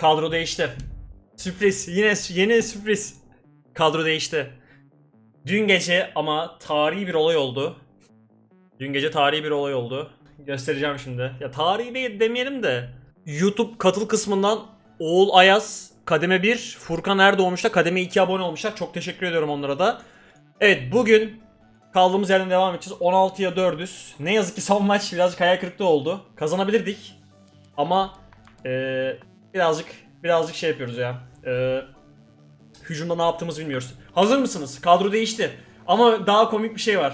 Kadro değişti. Sürpriz. Yine yeni sürpriz. Kadro değişti. Dün gece ama tarihi bir olay oldu. Dün gece tarihi bir olay oldu. Göstereceğim şimdi. Ya tarihi değil demeyelim de. YouTube katıl kısmından Oğul Ayaz kademe 1, Furkan Erdoğmuş'ta kademe 2 abone olmuşlar. Çok teşekkür ediyorum onlara da. Evet bugün kaldığımız yerden devam edeceğiz. 16'ya 4'üz. Ne yazık ki son maç birazcık hayal kırıklığı oldu. Kazanabilirdik. Ama eee, birazcık birazcık şey yapıyoruz ya. Eee hücumda ne yaptığımızı bilmiyoruz. Hazır mısınız? Kadro değişti. Ama daha komik bir şey var.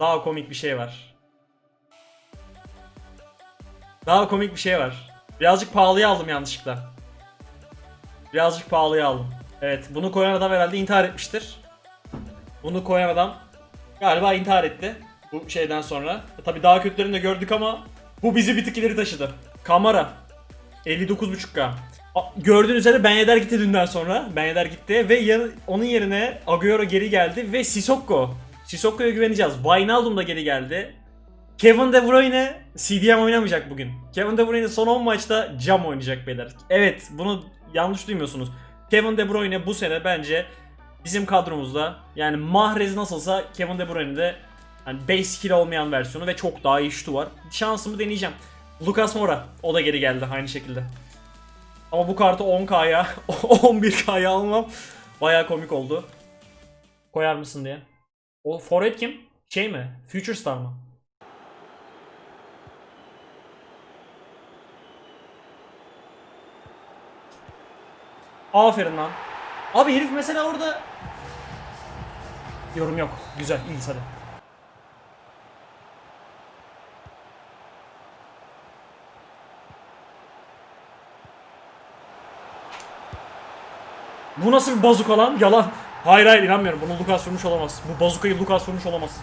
Daha komik bir şey var. Daha komik bir şey var. Birazcık pahalıya aldım yanlışlıkla. Birazcık pahalıya aldım. Evet bunu koyan adam herhalde intihar etmiştir. Bunu koyan adam galiba intihar etti. Bu şeyden sonra. Tabi daha kötülerini de gördük ama bu bizi bir tık ileri taşıdı. Kamera. 59.5K. A- Gördüğünüz üzere Ben Yedder gitti dünden sonra. Ben Yedder gitti ve yan- onun yerine Agüero geri geldi ve Sissoko. Sissoko'ya güveneceğiz. Wijnaldum da geri geldi. Kevin De Bruyne CDM oynamayacak bugün. Kevin De Bruyne son 10 maçta cam oynayacak beyler. Evet bunu yanlış duymuyorsunuz. Kevin De Bruyne bu sene bence bizim kadromuzda yani Mahrez nasılsa Kevin De Bruyne de yani base skill olmayan versiyonu ve çok daha iyi şutu var. Şansımı deneyeceğim. Lucas Moura o da geri geldi aynı şekilde. Ama bu kartı 10K'ya 11K'ya almam bayağı komik oldu. Koyar mısın diye. O forvet kim? Şey mi? Future Star mı? Aferin lan. Abi herif mesela orada Yorum yok. Güzel, iyi hadi. Bu nasıl bir bazuka lan? Yalan. Hayır hayır inanmıyorum. Bunu Lucas vurmuş olamaz. Bu bazukayı Lucas vurmuş olamaz.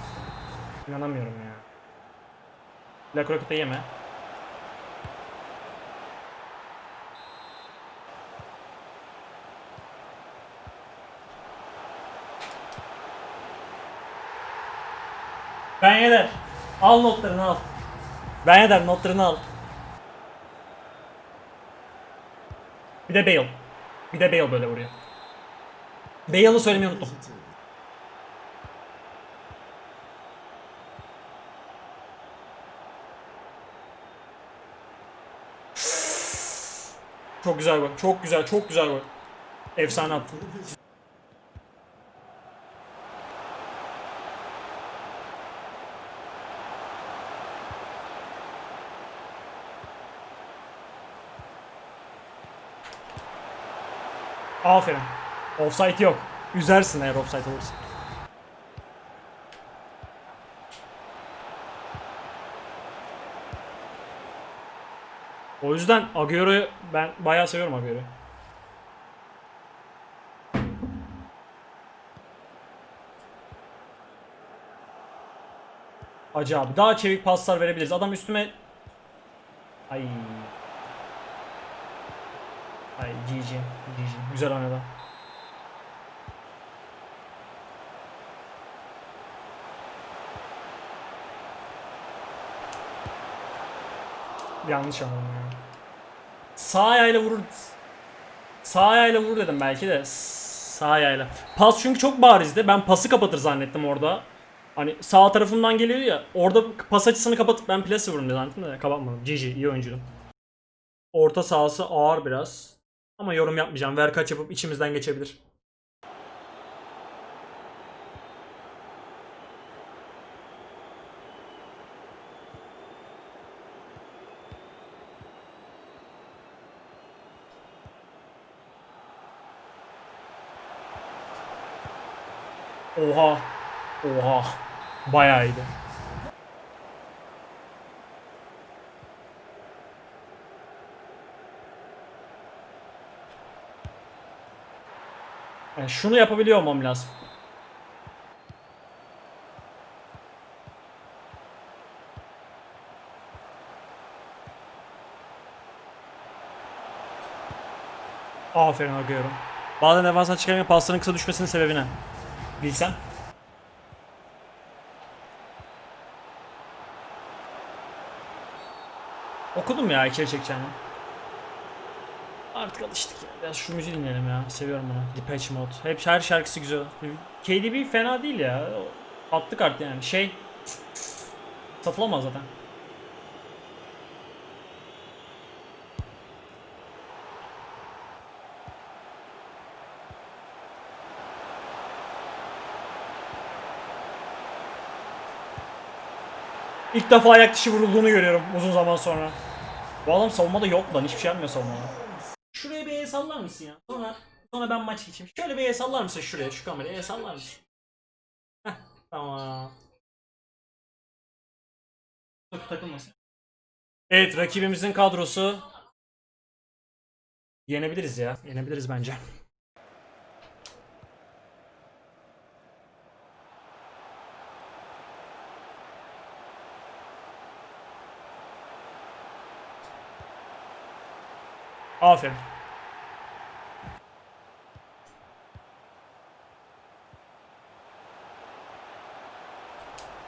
İnanamıyorum ya. La Croquet'e yeme. Ben Yeder. Al notlarını al. Ben Yeder notlarını al. Bir de Bale. Bir de Bale böyle vuruyor. Bale'ı söylemeyi unuttum. Çok güzel gol. Çok güzel, çok güzel gol. Efsane attı. Aferin. Offside yok. Üzersin eğer offside olursa. O yüzden Agüero'yu ben bayağı seviyorum Agüero'yu. Acı abi. Daha çevik paslar verebiliriz. Adam üstüme... Ay. Ay GG. GG. Güzel oynadı. Yanlış anladım ya. Sağ ayağıyla vurur. Sağ ayağıyla vurur dedim belki de. Sağ ayağıyla. Pas çünkü çok barizdi. Ben pası kapatır zannettim orada. Hani sağ tarafımdan geliyor ya. Orada pas açısını kapatıp ben plase vururum diye zannettim de kapatmadım. GG iyi oyuncu. Orta sahası ağır biraz. Ama yorum yapmayacağım. Ver kaç yapıp içimizden geçebilir. Oha. Oha. Bayağı iyiydi. Yani şunu yapabiliyor olmam lazım. Aferin Agüero. Bazen defansa çıkarken pasların kısa düşmesinin sebebine. Bilsem. Okudum ya içeri çekeceğini. Artık alıştık ya. Biraz şu müziği dinleyelim ya. Seviyorum bunu. Depeche Mode. Hep her şarkısı güzel. KDB fena değil ya. Attı kart yani. Şey satılamaz zaten. İlk defa ayak dışı vurulduğunu görüyorum uzun zaman sonra. Bu adam savunmada yok lan. Hiçbir şey yapmıyor savunmada. Şuraya bir el sallar mısın ya? Sonra sonra ben maç geçeyim. Şöyle bir el sallar mısın şuraya şu kameraya el sallar mısın? Heh, tamam. Dur takılmasın. Evet rakibimizin kadrosu yenebiliriz ya. Yenebiliriz bence. Aferin.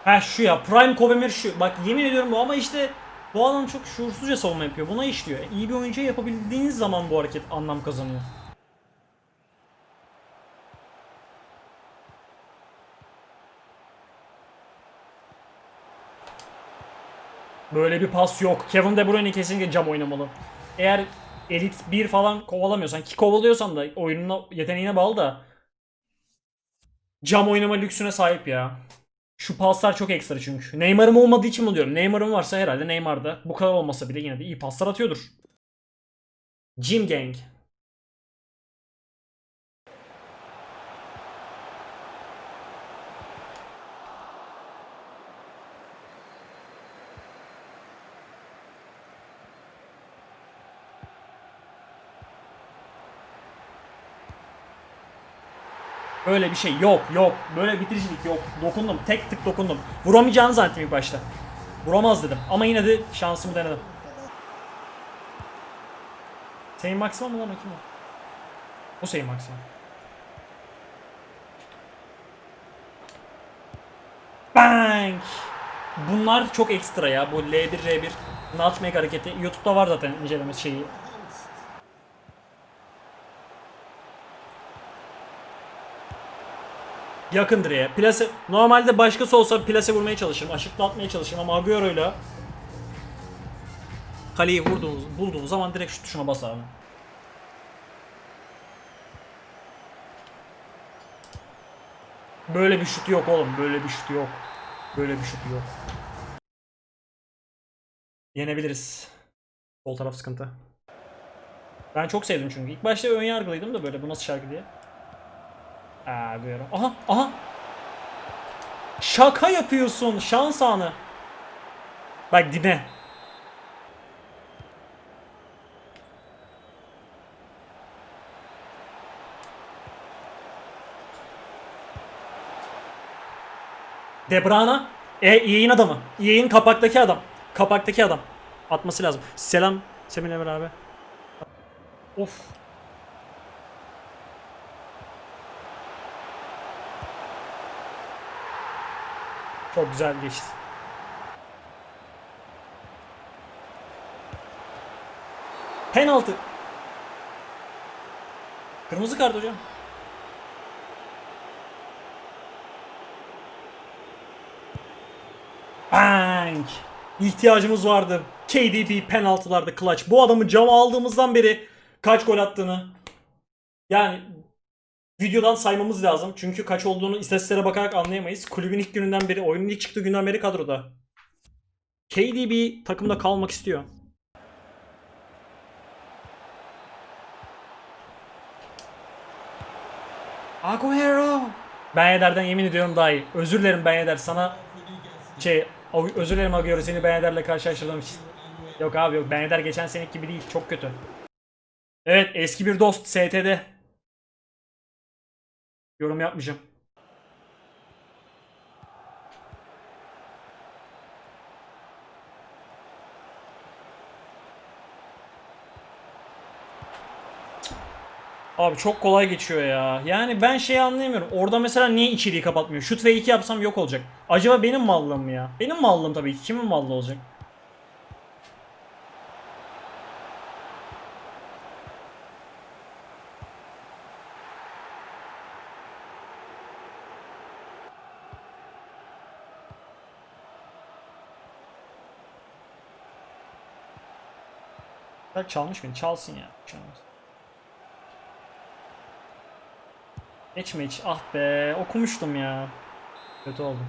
Ha şu ya Prime Kobemir şu. Bak yemin ediyorum bu ama işte bu adam çok şuursuzca savunma yapıyor. Buna işliyor. İyi bir oyuncu yapabildiğiniz zaman bu hareket anlam kazanıyor. Böyle bir pas yok. Kevin De Bruyne kesinlikle cam oynamalı. Eğer elit 1 falan kovalamıyorsan ki kovalıyorsan da oyununa yeteneğine bağlı da cam oynama lüksüne sahip ya. Şu paslar çok ekstra çünkü. Neymar'ım olmadığı için mi diyorum? Neymar'ım varsa herhalde Neymar'da bu kadar olmasa bile yine de iyi paslar atıyordur. Jim Gang. Öyle bir şey yok yok. Böyle bitiricilik yok. Dokundum. Tek tık dokundum. Vuramayacağını zannettim ilk başta. Vuramaz dedim. Ama yine de şansımı denedim. Sayın Maximum mu lan o o? O Sayın Maximum. Bang! Bunlar çok ekstra ya. Bu L1 R1 Nutmeg hareketi. YouTube'da var zaten incelemesi şeyi. Yakın direğe. Plase normalde başkası olsa plase vurmaya çalışırım. Aşıkla atmaya çalışırım ama Agüero'yla kaleyi vurduğunuz, bulduğunuz zaman direkt şu tuşuna bas abi. Böyle bir şut yok oğlum. Böyle bir şut yok. Böyle bir şut yok. Yenebiliriz. Sol taraf sıkıntı. Ben çok sevdim çünkü. İlk başta ön yargılıydım da böyle bu nasıl şarkı diye. Agüero. Aha, aha. Şaka yapıyorsun. Şans anı. Bak dinle. De Bruyne. E, yayın adamı. Yayın kapaktaki adam. Kapaktaki adam. Atması lazım. Selam. Seminle beraber. Of. Çok güzel geçti. Penaltı. Kırmızı kart hocam. Bang! İhtiyacımız vardı. KDB penaltılarda clutch. Bu adamı cama aldığımızdan beri kaç gol attığını yani videodan saymamız lazım. Çünkü kaç olduğunu istatistiklere bakarak anlayamayız. Kulübün ilk gününden beri, oyunun ilk çıktığı günden beri kadroda. KDB takımda kalmak istiyor. Agüero. Ben Yeder'den yemin ediyorum daha iyi. Özür dilerim Ben Yeder sana şey özür dilerim Agüero seni Ben Yeder'le karşılaştırdığım için. Yok abi yok Ben Yeder geçen seneki gibi değil çok kötü. Evet eski bir dost ST'de. Yorum yapmayacağım. Abi çok kolay geçiyor ya. Yani ben şeyi anlayamıyorum. Orada mesela niye içeriği kapatmıyor? Şut ve 2 yapsam yok olacak. Acaba benim mallığım mı ya? Benim mallığım tabii ki. Kimin mallı olacak? Bak çalmış mıydı? Çalsın ya. Çalmaz. Geçme hiç. Ah be. Okumuştum ya. Kötü oldu.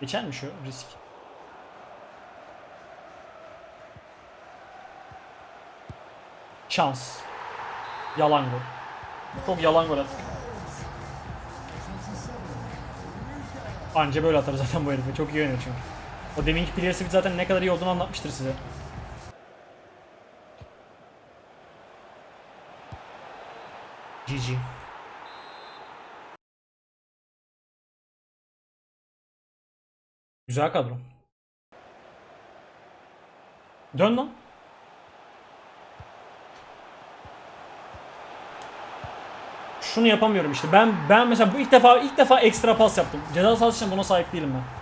Geçer mi şu risk? Şans. Yalan gol. Çok yalan gol attık. Anca böyle atar zaten bu herife. Çok iyi oynuyor çünkü. O deminki player speed zaten ne kadar iyi olduğunu anlatmıştır size. GG. Güzel kadro. Dön lan. Şunu yapamıyorum işte. Ben ben mesela bu ilk defa ilk defa ekstra pas yaptım. Ceza sahası için buna sahip değilim ben.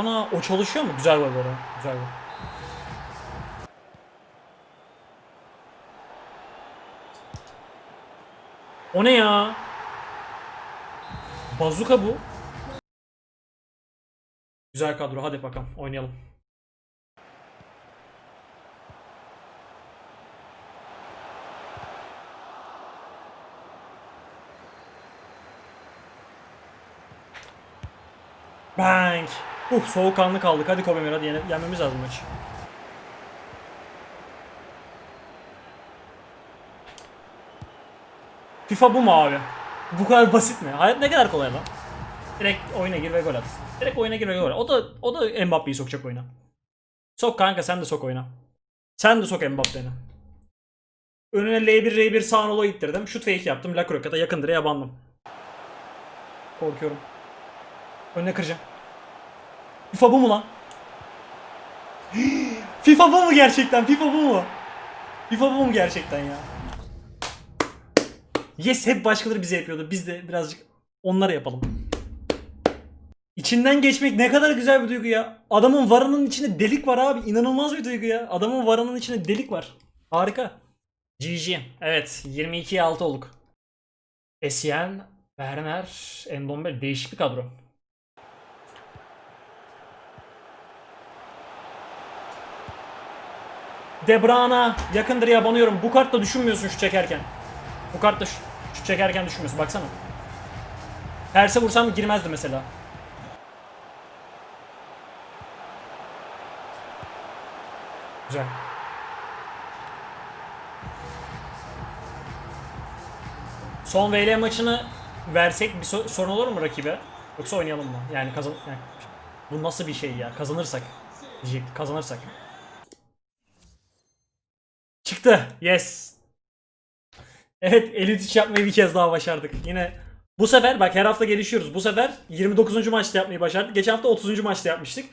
Ana o çalışıyor mu? Güzel gol böyle. Güzel gol. O ne ya? Bazuka bu. Güzel kadro. Hadi bakalım oynayalım. Bang. Uh soğukkanlı kaldık. Hadi Kobe yene- yenmemiz lazım maçı. FIFA bu mu abi? Bu kadar basit mi? Hayat ne kadar kolay lan. Direkt oyuna gir ve gol at. Direkt oyuna gir ve gol at. O da o da Mbappe'yi sokacak oyuna. Sok kanka sen de sok oyuna. Sen de sok Mbappe'ni. Önüne L1 R1 sağ nola ittirdim. Şut fake yaptım. La Crocat'a yakın direğe bandım. Korkuyorum. Önüne kıracağım. FIFA bu mu lan? FIFA bu mu gerçekten? FIFA bu mu? FIFA bu mu gerçekten ya? Yes hep başkaları bize yapıyordu. Biz de birazcık onlara yapalım. İçinden geçmek ne kadar güzel bir duygu ya. Adamın varının içinde delik var abi. İnanılmaz bir duygu ya. Adamın varının içinde delik var. Harika. GG. Evet 22'ye 6 olduk. Essien, Werner, Endombele değişik bir kadro. De Bruyne yakın direğe banıyorum. Bu kartla düşünmüyorsun şu çekerken. Bu kartla şu, çekerken düşünmüyorsun. Baksana. Terse vursam girmezdi mesela. Güzel. Son VL maçını versek bir so- sorun olur mu rakibe? Yoksa oynayalım mı? Yani kazan... yani bu nasıl bir şey ya? Kazanırsak. Diyecektik. Kazanırsak. Çıktı. Yes. Evet elit iş yapmayı bir kez daha başardık. Yine bu sefer bak her hafta gelişiyoruz. Bu sefer 29. maçta yapmayı başardık. Geçen hafta 30. maçta yapmıştık.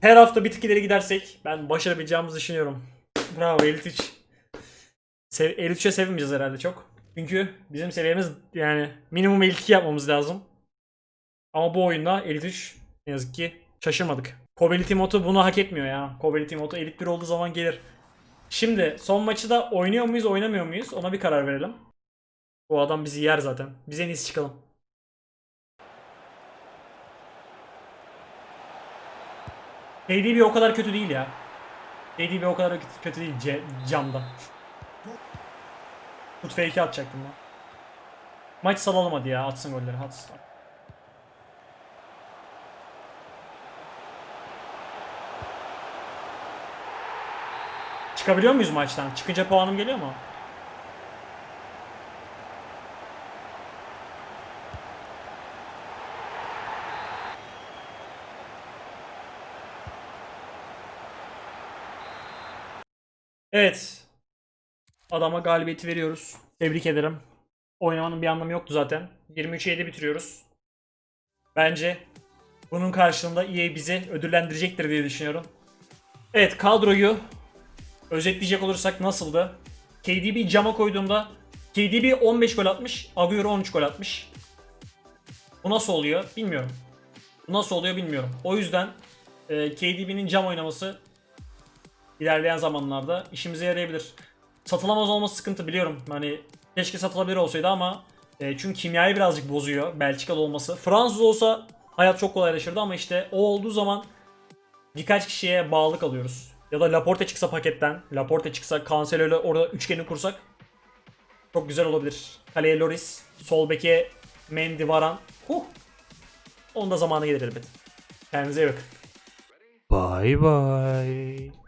Her hafta bir tık ileri gidersek ben başarabileceğimizi düşünüyorum. Bravo elit 3. Sev elit 3'e sevinmeyeceğiz herhalde çok. Çünkü bizim seviyemiz yani minimum elit 2 yapmamız lazım. Ama bu oyunda elit 3 ne yazık ki şaşırmadık. Kobeli Timoto bunu hak etmiyor ya. Kobeli Timoto elit 1 olduğu zaman gelir. Şimdi son maçı da oynuyor muyuz oynamıyor muyuz ona bir karar verelim. Bu adam bizi yer zaten. Biz en iyisi çıkalım. KDB o kadar kötü değil ya. KDB o kadar kötü değil C camda. Put fake'i atacaktım lan. Maç salalım hadi ya atsın golleri atsın. Çıkabiliyor muyuz maçtan? Çıkınca puanım geliyor mu? Evet. Adama galibiyeti veriyoruz. Tebrik ederim. Oynamanın bir anlamı yoktu zaten. 23'e 7 bitiriyoruz. Bence bunun karşılığında EA bizi ödüllendirecektir diye düşünüyorum. Evet kadroyu özetleyecek olursak nasıldı? KDB cama koyduğumda KDB 15 gol atmış, Agüero 13 gol atmış. Bu nasıl oluyor bilmiyorum. Bu nasıl oluyor bilmiyorum. O yüzden e, KDB'nin cam oynaması ilerleyen zamanlarda işimize yarayabilir. satılamaz olması sıkıntı biliyorum. Hani keşke satılabilir olsaydı ama e, çünkü kimyayı birazcık bozuyor Belçikalı olması. Fransız olsa hayat çok kolaylaşırdı ama işte o olduğu zaman birkaç kişiye bağlı kalıyoruz. Ya da Laporte çıksa paketten, Laporte çıksa Cancelo ile orada üçgeni kursak çok güzel olabilir. Kaleye Loris, sol beke Mendy, Varan. Huh. Onun da zamanı gelir elbet. Kendinize iyi bakın. Bye bye.